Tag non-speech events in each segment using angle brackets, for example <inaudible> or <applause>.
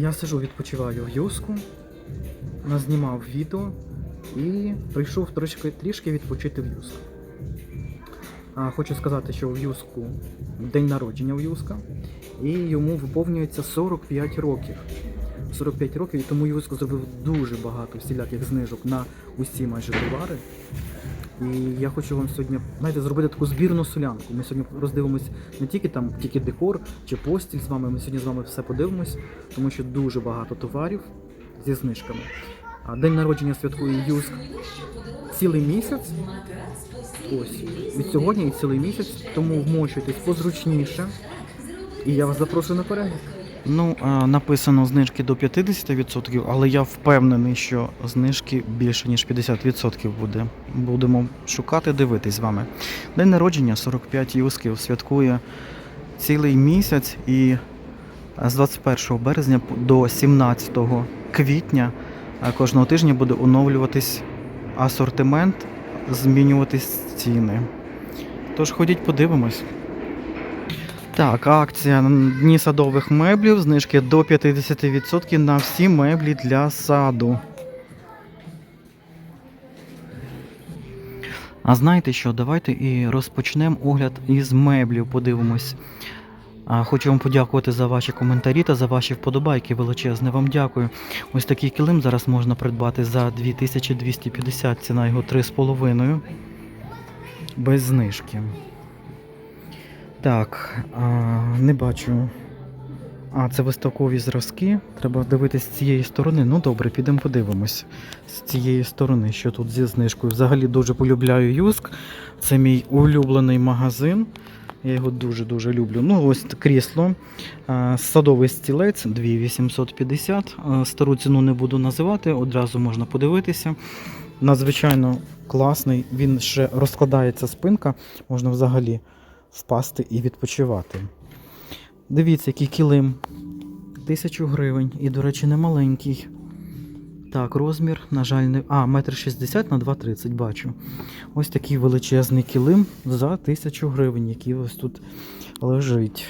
Я сижу, відпочиваю в юску, назнімав відео і прийшов трішки, трішки відпочити в юску. А, хочу сказати, що в юску день народження в юска, і йому виповнюється 45 років. 45 років, і тому Юск зробив дуже багато всіляких знижок на усі майже товари. І я хочу вам сьогодні, знаєте, зробити таку збірну солянку. Ми сьогодні роздивимось не тільки там тільки декор чи постіль з вами. Ми сьогодні з вами все подивимось, тому що дуже багато товарів зі знижками. А день народження святкує Юск цілий місяць. Ось від сьогодні і цілий місяць, тому вмощуйтесь позручніше. І я вас запрошую на перегляд. Ну, написано знижки до 50%, але я впевнений, що знижки більше ніж 50% буде. Будемо шукати, дивитись з вами. День народження 45 юсків святкує цілий місяць і з 21 березня до 17 квітня кожного тижня буде оновлюватись асортимент, змінюватись ціни. Тож ходіть, подивимось. Так, акція на дні садових меблів, знижки до 50% на всі меблі для саду. А знаєте що? Давайте і розпочнемо огляд із меблів. Подивимось. Хочу вам подякувати за ваші коментарі та за ваші вподобайки. Величезне вам дякую. Ось такий килим зараз можна придбати за 2250, ціна його 3,5 без знижки. Так, а, не бачу. А, це виставкові зразки. Треба дивитися з цієї сторони. Ну добре, підемо подивимось з цієї сторони, що тут зі знижкою. Взагалі дуже полюбляю Юск. Це мій улюблений магазин. Я його дуже-дуже люблю. Ну, ось крісло. Садовий стілець 2850. Стару ціну не буду називати, одразу можна подивитися. Надзвичайно класний. Він ще розкладається спинка, можна взагалі впасти і відпочивати. Дивіться, який килим. Тисячу гривень. І, до речі, не маленький. Так, розмір, на жаль, не. А, метр шістдесят на 2,30 бачу. Ось такий величезний килим за тисячу гривень, який ось тут лежить.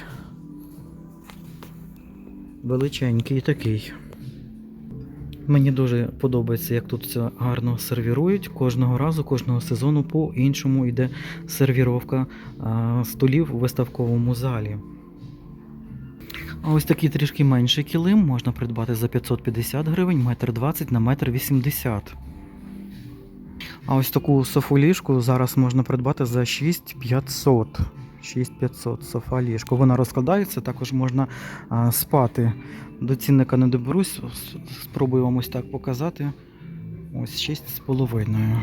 Величенький такий. Мені дуже подобається, як тут все гарно сервірують. Кожного разу, кожного сезону по-іншому йде сервіровка столів у виставковому залі. А ось такий трішки менший килим можна придбати за 550 гривень, метр 20 на метр 80. А ось таку софу-ліжку зараз можна придбати за 6500. 6500 софа ліжко. Вона розкладається, також можна а, спати. До цінника не доберусь, спробую вам ось так показати. Ось 6,5.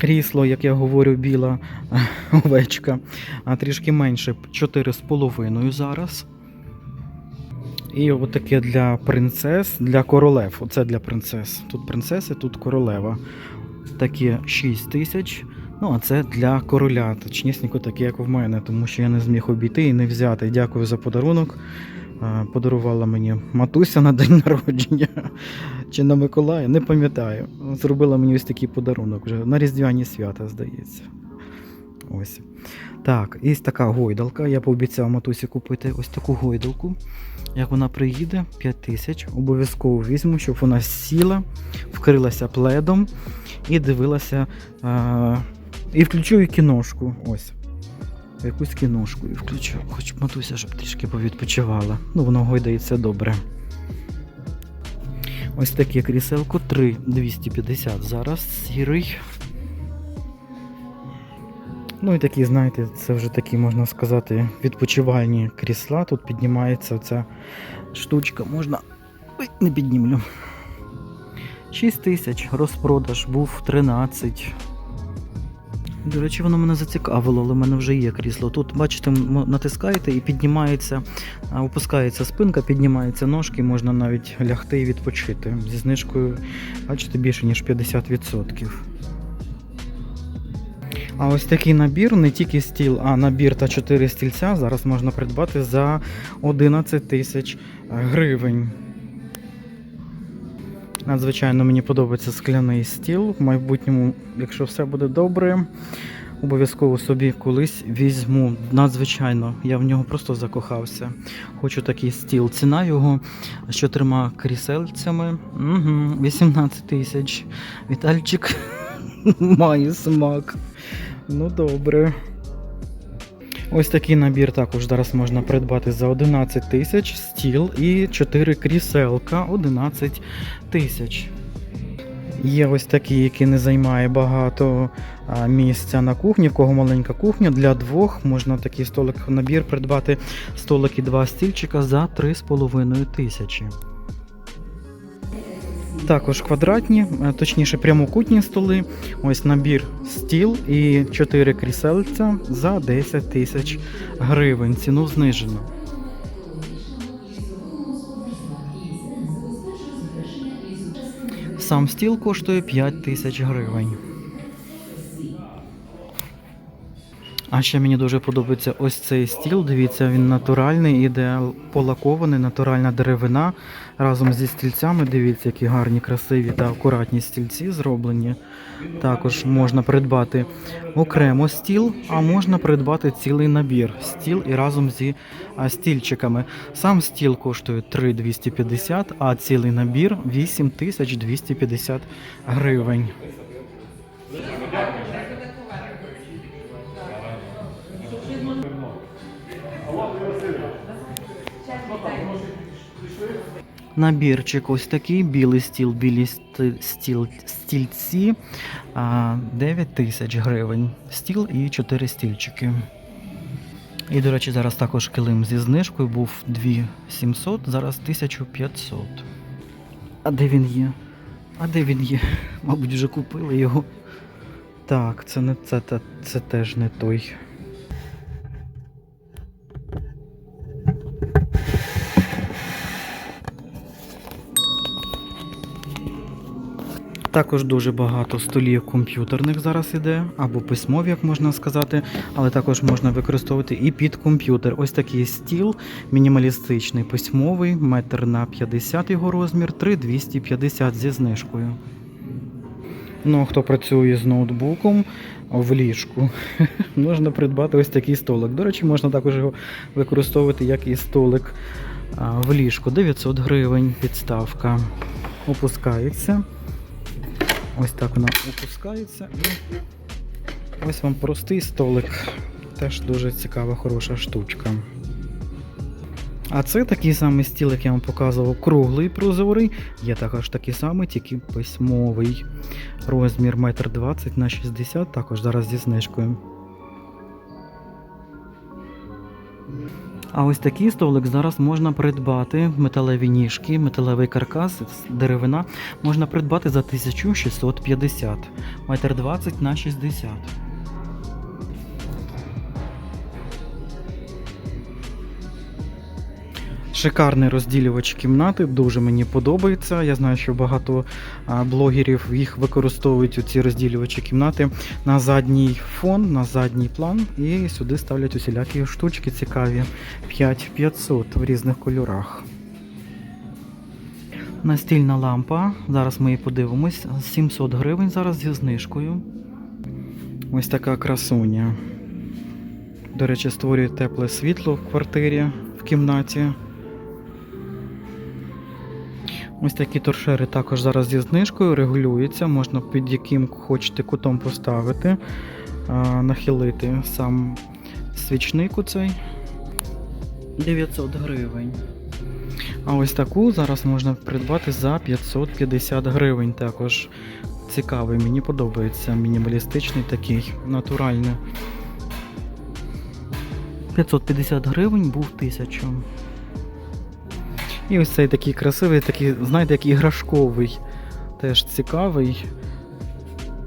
Крісло, як я говорю, біла <laughs> овечка, а трішки менше 4,5 зараз. І отаке для принцес, для королев. Оце для принцес. Тут принцеси, тут королева. Таке 6 тисяч. Ну, а це для короля, точнісінько таке, як в мене, тому що я не зміг обійти і не взяти. Дякую за подарунок. Подарувала мені матуся на день <laughs> народження чи на Миколая, не пам'ятаю. Зробила мені ось такий подарунок вже на Різдвяні свята, здається. Ось. Так, і така гойдалка. Я пообіцяв матусі купити ось таку гойдалку. Як вона приїде, 5 тисяч. Обов'язково візьму, щоб вона сіла, вкрилася пледом і дивилася. А, і включу і кіношку. Ось. Якусь кіношку і включу. Хоч матуся, щоб трішки повідпочивала. Ну, воно гойдається добре. Ось таке кріселко 3,250 зараз. Сірий. Ну і такі, знаєте, це вже такі, можна сказати, відпочивальні крісла. Тут піднімається ця штучка. Можна. Ой, не піднімлю. 6 тисяч, розпродаж був 13. До речі, воно мене зацікавило, але в мене вже є крісло. Тут, бачите, натискаєте і піднімається, опускається спинка, піднімаються ножки, можна навіть лягти і відпочити. Зі знижкою, бачите, більше ніж 50%. А ось такий набір, не тільки стіл, а набір та 4 стільця зараз можна придбати за 11 тисяч гривень. Надзвичайно мені подобається скляний стіл. В майбутньому, якщо все буде добре, Обов'язково собі колись візьму. Надзвичайно, я в нього просто закохався. Хочу такий стіл. Ціна його з чотирма крісельцями. Угу, 18 тисяч. Вітальчик <laughs> має смак. Ну добре. Ось такий набір також зараз можна придбати за 11 тисяч стіл і 4 кріселка 11 тисяч. Є ось такі, які не займає багато місця на кухні, в кого маленька кухня. Для двох можна такий столик набір придбати столик і два стільчика за 3,5 тисячі. Також квадратні, е, точніше прямокутні столи. Ось набір стіл і 4 крісельця за 10 тисяч гривень. Ціну знижено. Сам стіл коштує 5 тисяч гривень. А ще мені дуже подобається ось цей стіл. Дивіться, він натуральний, іде полакований, натуральна деревина разом зі стільцями. Дивіться, які гарні, красиві та акуратні стільці зроблені. Також можна придбати окремо стіл, а можна придбати цілий набір стіл і разом зі стільчиками. Сам стіл коштує 3250, а цілий набір 8250 гривень. Набірчик ось такий, білий стіл, білі стіл, стільці, 9 тисяч гривень. Стіл і 4 стільчики. І, до речі, зараз також килим зі знижкою був 2700, зараз 1500. А де він є? А де він є? Мабуть, вже купили його. Так, це не це, це, це теж не той. Також дуже багато столів комп'ютерних зараз іде, або письмові, як можна сказати, але також можна використовувати і під комп'ютер. Ось такий стіл, мінімалістичний письмовий, метр на 50 його розмір, 3,250 зі знижкою. Ну, хто працює з ноутбуком в ліжку, <laughs> можна придбати ось такий столик. До речі, можна також його використовувати як і столик в ліжку. 900 гривень підставка. Опускається. Ось так вона опускається. І ось вам простий столик. Теж дуже цікава, хороша штучка. А це такий самий стіл, як я вам показував, круглий прозорий. Є також такий самий, тільки письмовий. Розмір 1,20 на 60, також зараз зі знижкою. А ось такий столик зараз можна придбати. Металеві ніжки, металевий каркас, деревина можна придбати за 1650. Метр 20 на 60. Шикарний розділювач кімнати, дуже мені подобається. Я знаю, що багато блогерів їх використовують ці розділювачі кімнати на задній фон, на задній план, і сюди ставлять усілякі штучки цікаві 5500 в різних кольорах. Настільна лампа, зараз ми її подивимось, 700 гривень зараз зі знижкою. Ось така красуня. До речі, створює тепле світло в квартирі, в кімнаті. Ось такі торшери також зараз зі знижкою регулюються, можна під яким хочете кутом поставити, нахилити сам свічник у цей 900 гривень. А ось таку зараз можна придбати за 550 гривень. Також цікавий, мені подобається мінімалістичний такий, натуральний. 550 гривень був 1000. І ось цей такий красивий, такий, знаєте, як іграшковий. Теж цікавий.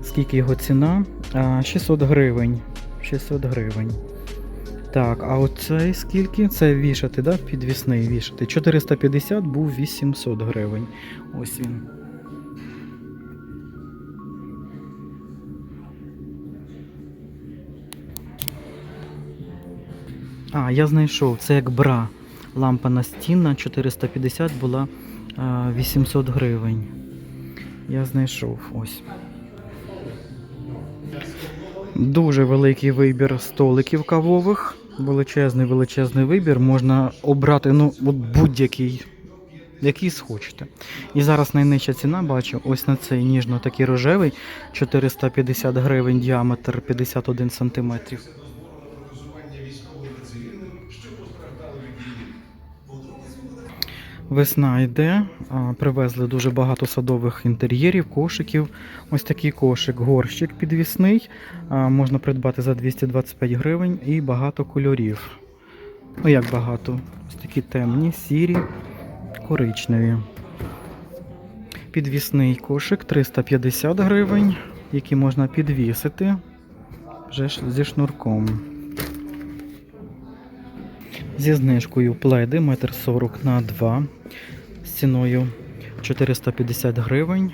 Скільки його ціна? 600 гривень. 600 гривень. Так, а оцей скільки? Це вішати, да? Підвісний вішати. 450 був 800 гривень. Ось він. А, я знайшов. Це як бра. Лампа настінна 450 була 800 гривень. Я знайшов ось. Дуже великий вибір столиків кавових. Величезний величезний вибір. Можна обрати ну, будь-який, який схочете. І зараз найнижча ціна бачу ось на цей ніжно такий рожевий 450 гривень, діаметр 51 сантиметрів. Весна йде, привезли дуже багато садових інтер'єрів, кошиків. Ось такий кошик, горщик підвісний. Можна придбати за 225 гривень і багато кольорів. Ну як багато? Ось такі темні, сірі, коричневі. Підвісний кошик 350 гривень, який можна підвісити вже зі шнурком. Зі знижкою пледи 1,40 м на 2 з ціною 450 гривень.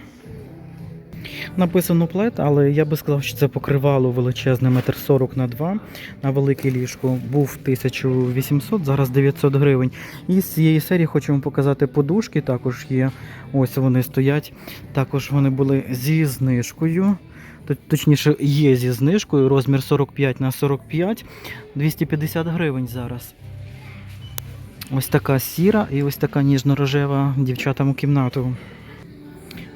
Написано плед, але я би сказав, що це покривало величезне 1,40 м на 2 на велике ліжко. Був 1800, зараз 900 гривень. І з цієї серії хочу вам показати подушки. Також є. Ось вони стоять. Також вони були зі знижкою. Точніше, є зі знижкою. Розмір 45 на 45, 250 гривень зараз. Ось така сіра і ось така ніжно-рожева дівчатам у кімнату.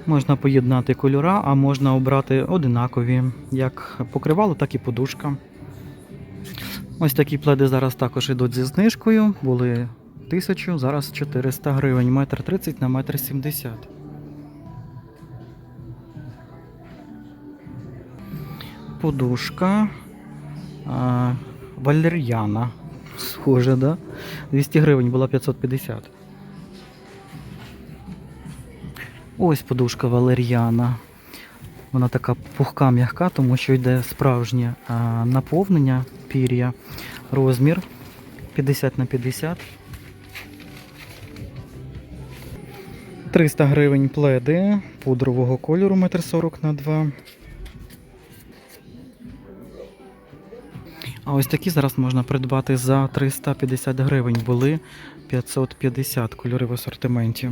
Можна поєднати кольора, а можна обрати одинакові, як покривало, так і подушка. Ось такі пледи зараз також йдуть зі знижкою. Були 1000, зараз 400 гривень, метр 30 на метр 70. Подушка а, валер'яна. Схоже, да? 200 гривень була 550. Ось подушка валер'яна. Вона така пухка м'яка, тому що йде справжнє наповнення пір'я. Розмір 50 на 50. 300 гривень пледи пудрового кольору 1,40 м на 2. А ось такі зараз можна придбати за 350 гривень. Були 550 кольори в асортименті.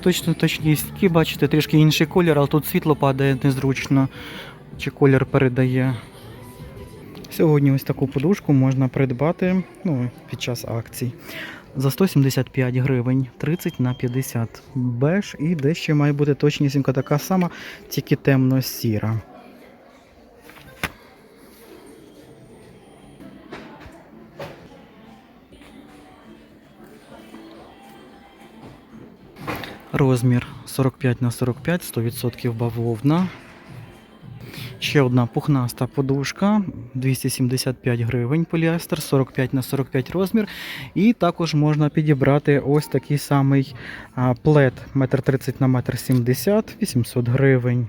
Точно точнісінькі, бачите, трішки інший колір, але тут світло падає незручно, чи колір передає. Сьогодні ось таку подушку можна придбати ну, під час акцій. За 175 гривень 30 на 50 беж і дещо має бути точнісінько така сама, тільки темно-сіра. Розмір 45 на 45, 100% бавовна. Ще одна пухнаста подушка 275 гривень поліестер, 45 на 45 розмір. І також можна підібрати ось такий самий плед 1,30 на 1,70 800 гривень.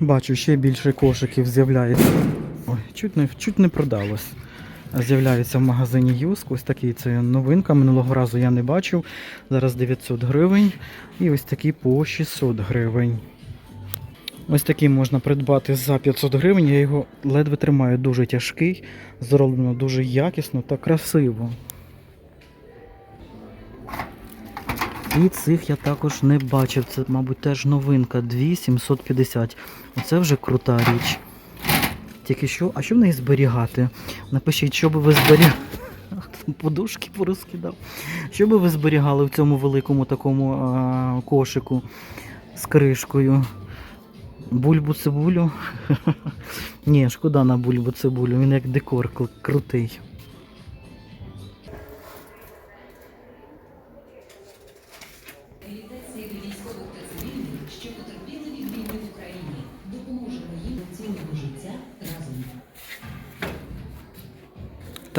Бачу, ще більше кошиків з'являється. Ой, чуть не, чуть не продалось. З'являється в магазині Юск. Ось такий це новинка. Минулого разу я не бачив. Зараз 900 гривень. І ось такий по 600 гривень. Ось такий можна придбати за 500 гривень. Я його ледве тримаю дуже тяжкий, зроблено дуже якісно та красиво. І цих я також не бачив. Це, мабуть, теж новинка 2750. Оце вже крута річ. Тільки що, а що в неї зберігати? Напишіть, що би ви зберігали. <laughs> Подушки порозкидав. Що би ви зберігали в цьому великому такому а, кошику з кришкою? Бульбу цибулю? <laughs> Ні, шкода на бульбу цибулю, він як декор крутий.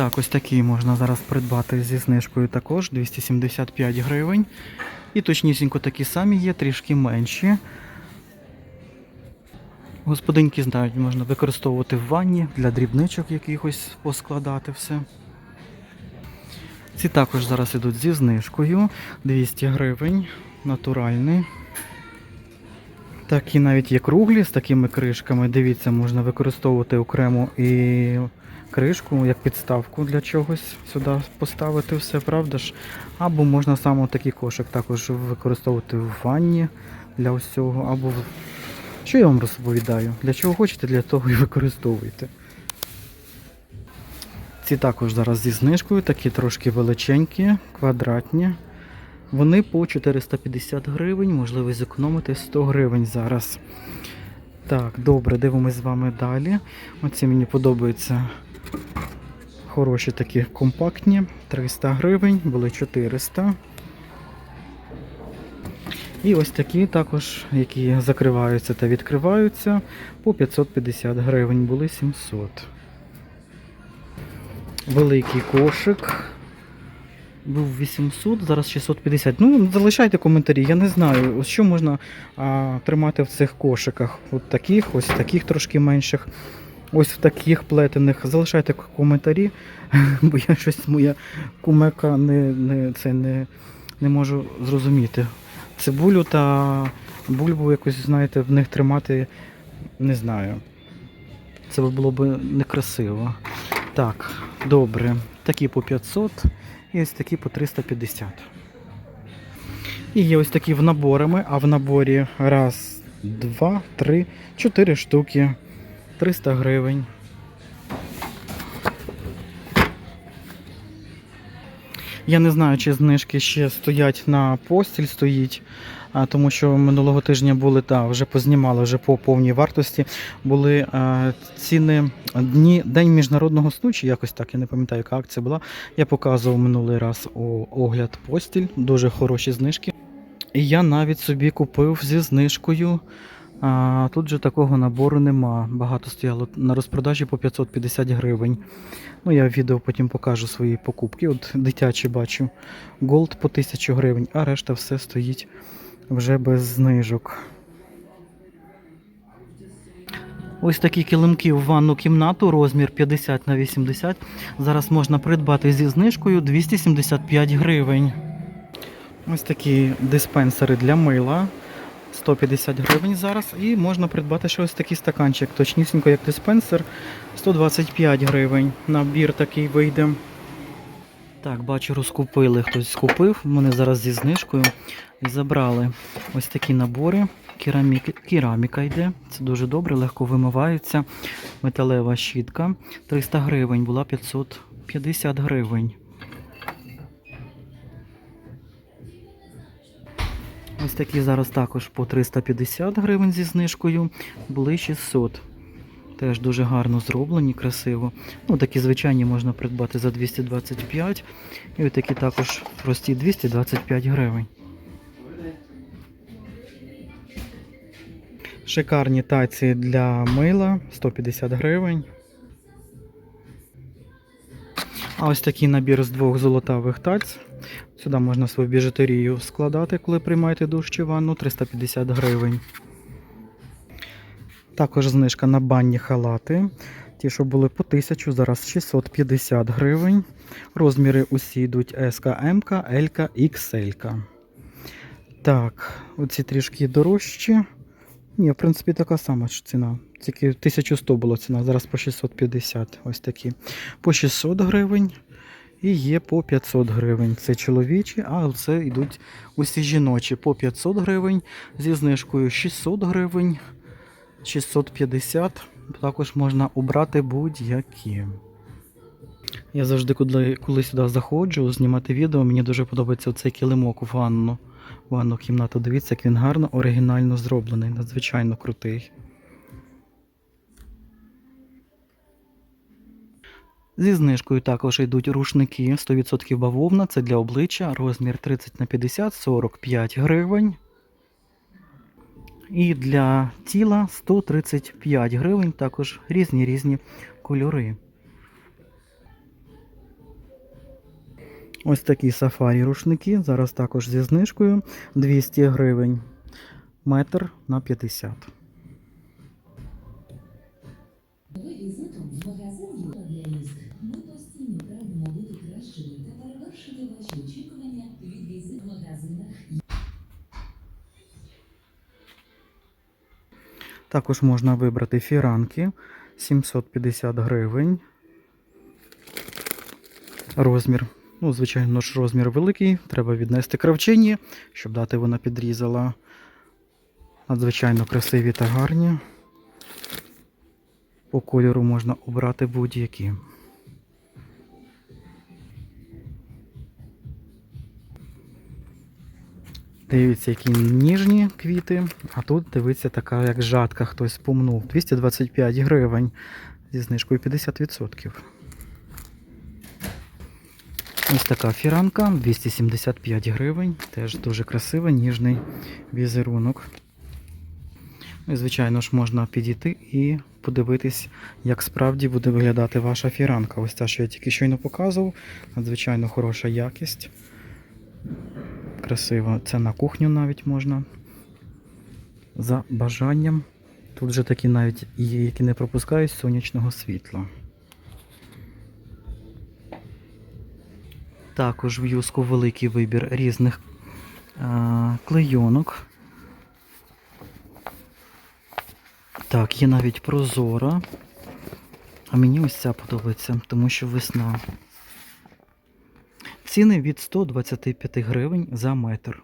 Так, ось такі можна зараз придбати зі знижкою також 275 гривень. І точнісінько такі самі є, трішки менші. Господинки знають, можна використовувати в ванні для дрібничок якихось поскладати все. Ці також зараз ідуть зі знижкою 200 гривень, натуральний. Такі навіть є круглі з такими кришками. Дивіться, можна використовувати окремо і кришку як підставку для чогось сюди поставити все, правда ж? Або можна саме такий кошик також використовувати в ванні для ось цього, або в Що я вам розповідаю? Для чого хочете, для того і використовуйте. Ці також зараз зі знижкою, такі трошки величенькі, квадратні. Вони по 450 гривень, можливо зекономити 100 гривень зараз. Так, добре, дивимось з вами далі. Оці мені подобаються хороші такі компактні. 300 гривень, були 400. І ось такі також, які закриваються та відкриваються, по 550 гривень, були 700. Великий кошик. Був 800, зараз 650. Ну, залишайте коментарі. Я не знаю, ось що можна а, тримати в цих кошиках. От таких, ось таких трошки менших. Ось в таких плетених. Залишайте коментарі, <laughs> бо я щось моя кумека не, не, це не, не можу зрозуміти. Цибулю та бульбу якось, знаєте, в них тримати не знаю. Це було б некрасиво. Так, добре. Такі по 500 і ось такі по 350. І є ось такі в наборами, а в наборі раз, два, три, чотири штуки. 300 гривень. Я не знаю, чи знижки ще стоять на постіль стоїть, тому що минулого тижня були, та, вже познімали вже по повній вартості. Були ціни дні, День міжнародного сну, чи якось так, я не пам'ятаю, яка акція була. Я показував минулий раз огляд постіль, дуже хороші знижки. І я навіть собі купив зі знижкою. А, тут же такого набору нема. Багато стояло на розпродажі по 550 гривень. Ну, я в відео потім покажу свої покупки. От дитячі бачу. Голд по 1000 гривень, а решта все стоїть вже без знижок. Ось такі килимки в ванну кімнату, розмір 50 на 80. Зараз можна придбати зі знижкою 275 гривень. Ось такі диспенсери для мила. 150 гривень зараз. І можна придбати ще ось такий стаканчик, точнісінько як диспенсер, 125 гривень. Набір такий вийде. Так, бачу, розкупили, хтось скупив. Мене зараз зі знижкою. І забрали ось такі набори. Кераміки, кераміка йде. Це дуже добре, легко вимивається. Металева щітка. 300 гривень, була 550 гривень. Ось такі зараз також по 350 гривень зі знижкою, були 600. Теж дуже гарно зроблені, красиво. Ну, такі звичайні можна придбати за 225. І такі також прості 225 гривень. Шикарні таці для мила 150 гривень. А ось такий набір з двох золотавих таць. Сюди можна свою біжутерію складати, коли приймаєте душ чи ванну 350 гривень. Також знижка на банні халати. Ті, що були по 1000, зараз 650 гривень. Розміри усі йдуть СК, МК, ЛК, XL. Так, оці трішки дорожчі. Ні, в принципі, така сама ціна. Тільки 1100 була ціна, зараз по 650. Ось такі. По 600 гривень. І є по 500 гривень. Це чоловічі, а це йдуть усі жіночі. По 500 гривень зі знижкою 600 гривень, 650. Також можна обрати будь-які. Я завжди, коли, коли сюди заходжу, знімати відео, мені дуже подобається цей килимок в ванну. Ванну кімнату. Дивіться, як він гарно, оригінально зроблений, надзвичайно крутий. Зі знижкою також йдуть рушники 100% бавовна, це для обличчя, розмір 30 на 50 45 гривень. І для тіла 135 гривень, також різні різні кольори. Ось такі сафарі рушники. Зараз також зі знижкою 200 гривень. Метр на 50. Також можна вибрати фіранки 750 гривень. Розмір. Ну, звичайно ж, розмір великий. Треба віднести кравчині, щоб дати вона підрізала. Надзвичайно красиві та гарні. По кольору можна обрати будь-які. Дивіться, які ніжні квіти, а тут дивиться така, як жатка, хтось помнув. 225 гривень зі знижкою 50%. Ось така фіранка, 275 гривень. Теж дуже красивий, ніжний візерунок. Ну І, звичайно ж, можна підійти і подивитись, як справді буде виглядати ваша фіранка. Ось та, що я тільки щойно показував. Надзвичайно хороша якість. Красиво. Це на кухню навіть можна. За бажанням. Тут вже такі навіть є, які не пропускають сонячного світла. Також в юску великий вибір різних а, клейонок. Так, є навіть прозора. А мені ось ця подобається, тому що весна. Ціни від 125 гривень за метр.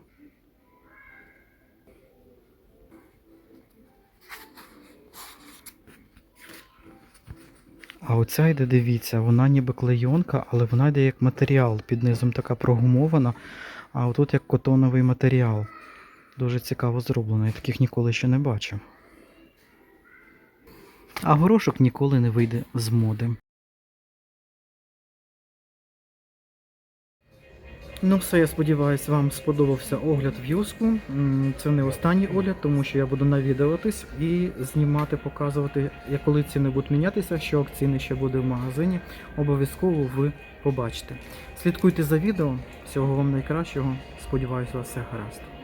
А оця йде, дивіться, вона ніби клейонка, але вона йде як матеріал. Під низом така прогумована, а отут як котоновий матеріал. Дуже цікаво зроблено, я таких ніколи ще не бачив. А горошок ніколи не вийде з моди. Ну все, я сподіваюся, вам сподобався огляд в юску. Це не останній огляд, тому що я буду навідуватись і знімати, показувати, коли ціни будуть мінятися, що акційне ще буде в магазині. Обов'язково ви побачите. Слідкуйте за відео. Всього вам найкращого. Сподіваюся, вас все гаразд.